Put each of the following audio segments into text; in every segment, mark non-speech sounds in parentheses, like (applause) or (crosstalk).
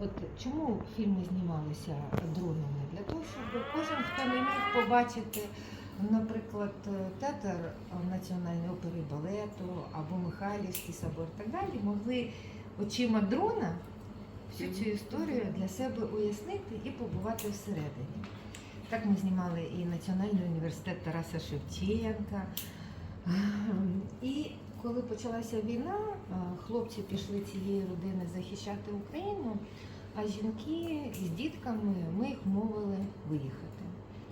От чому фільми знімалися дронами? Для того, щоб кожен, хто не міг побачити, наприклад, театр Національної опери балету або Михайлівський собор і так далі, могли очима дрона всю цю історію для себе уяснити і побувати всередині. Так ми знімали і Національний університет Тараса Шевченка. І коли почалася війна, хлопці пішли цієї родини захищати Україну, а жінки з дітками ми їх мовили виїхати.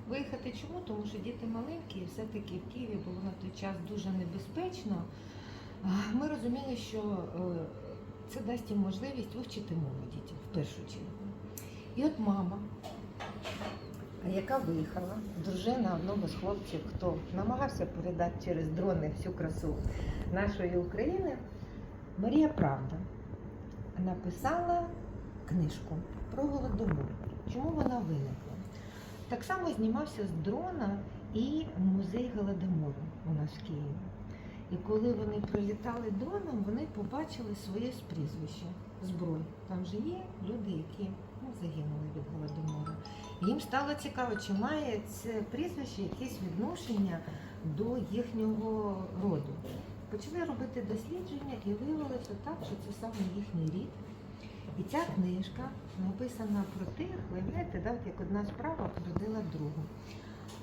Виїхати чому? Тому що діти маленькі, і все-таки в Києві було на той час дуже небезпечно. Ми розуміли, що е, це дасть їм можливість вивчити мову дітям в першу чергу. І от мама, яка виїхала, дружина одного з хлопців, хто намагався передати через дрони всю красу нашої України, Марія Правда написала книжку про голодомор. Чому вона виникла? Так само знімався з дрона і музей голодомору у нас в Києві. І коли вони прилітали дроном, вони побачили своє прізвище зброй. Там же є люди, які ну, загинули від голодомору. Їм стало цікаво, чи має це прізвище якесь відношення до їхнього роду. Почали робити дослідження і виявилося так, що це саме їхній рід. І ця книжка написана про тих, виявляєте, да, як одна справа породила другу.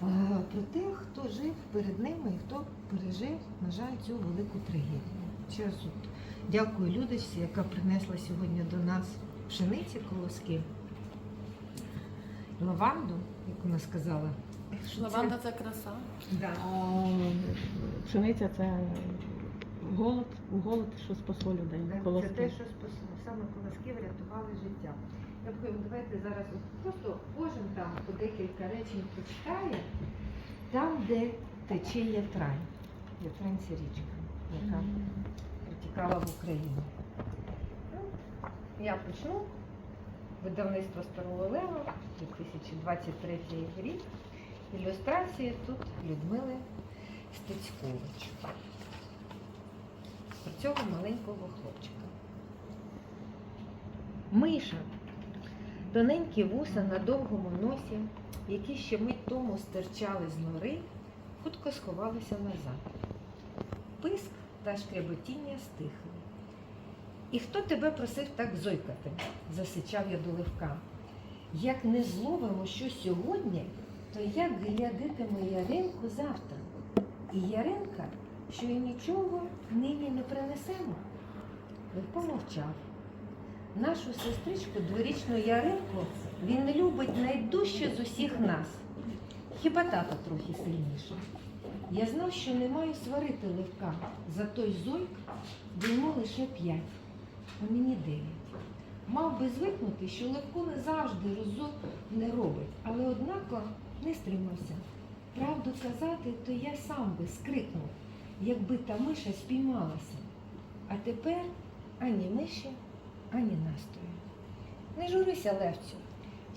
Е, Про тих, хто жив перед ними і хто пережив, на жаль, цю велику трагедію. От дякую Людочці, яка принесла сьогодні до нас пшениці колоски, лаванду, як вона сказала. Лаванда це краса. Да. А пшениця це голод, голод, що спасло людей. Це колоски. те, що спасло. Саме колоски врятували життя. Я б давайте зараз от просто кожен там по декілька речень прочитає, там, де тече Ятрань. Ятрань це річка, яка протікала в Україну. Ну, Я почну. Видавництво Старого Лева, 2023 рік. Ілюстрації тут Людмили Стецькович. Про цього маленького хлопчика. Миша. Тоненькі вуса на довгому носі, які ще мить тому стирчали з нори, хутко сховалися назад. Писк та шкряботіння стихли. І хто тебе просив так зойкати? засичав я до ливка. Як не зловимо що сьогодні, то як глядитиме Яринку завтра? І Яринка, що й нічого нині не принесемо. Левко мовчав. Нашу сестричку дворічну Яринку він любить найдужче з усіх нас. Хіба тато трохи сильніше. Я знав, що не маю сварити Левка. За той зойк йому лише п'ять, а мені дев'ять. Мав би звикнути, що Левко не завжди розум не робить, але однако не стримався. Правду казати, то я сам би скрикнув, якби та миша спіймалася. А тепер ані миші, ані настрою. Не журися, Левцю,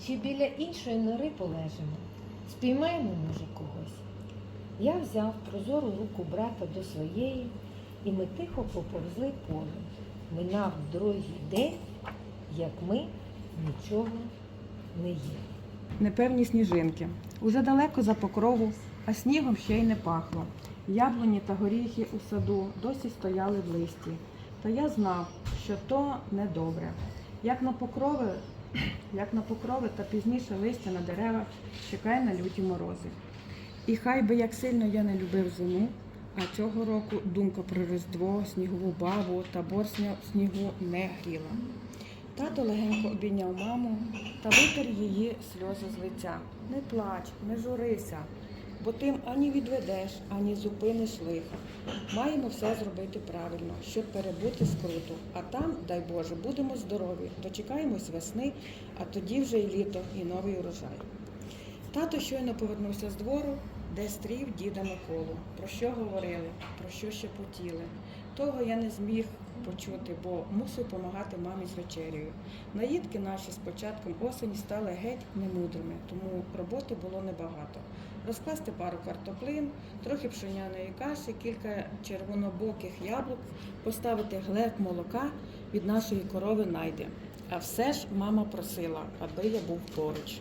ще біля іншої нори полежимо. Спіймаємо, може, когось. Я взяв прозору руку брата до своєї, і ми тихо поповзли полем. Минав другий день, як ми нічого не їли. Непевні сніжинки. Уже далеко за покрову, а снігом ще й не пахло. Яблуні та горіхи у саду досі стояли в листі. Та я знав, що то недобре. Як на покрови, (clears throat) як на покрови та пізніше листя на деревах чекає на люті морози. І хай би як сильно я не любив зиму, а цього року думка про Різдво, снігову бабу та борсня снігу не гріла. Тато легенько обійняв маму та витер її сльози з лиця. Не плач, не журися, бо тим ані відведеш, ані зупиниш лиха. Маємо все зробити правильно, щоб перебути скруту. А там, дай Боже, будемо здорові, дочекаємось весни, а тоді вже й літо, і новий урожай. Тато щойно повернувся з двору, де стрів діда Миколу. Про що говорили, про що шепотіли. Того я не зміг почути, бо мусив допомагати мамі з вечерею. Наїдки наші з початком осені стали геть немудрими, тому роботи було небагато. Розкласти пару картоплин, трохи пшеняної каші, кілька червонобоких яблук, поставити глек молока від нашої корови найди. А все ж мама просила, аби я був поруч.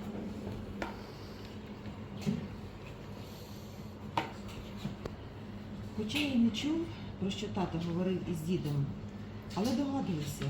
Хоча я не чув, про що тато говорив із дідом, але догадувався,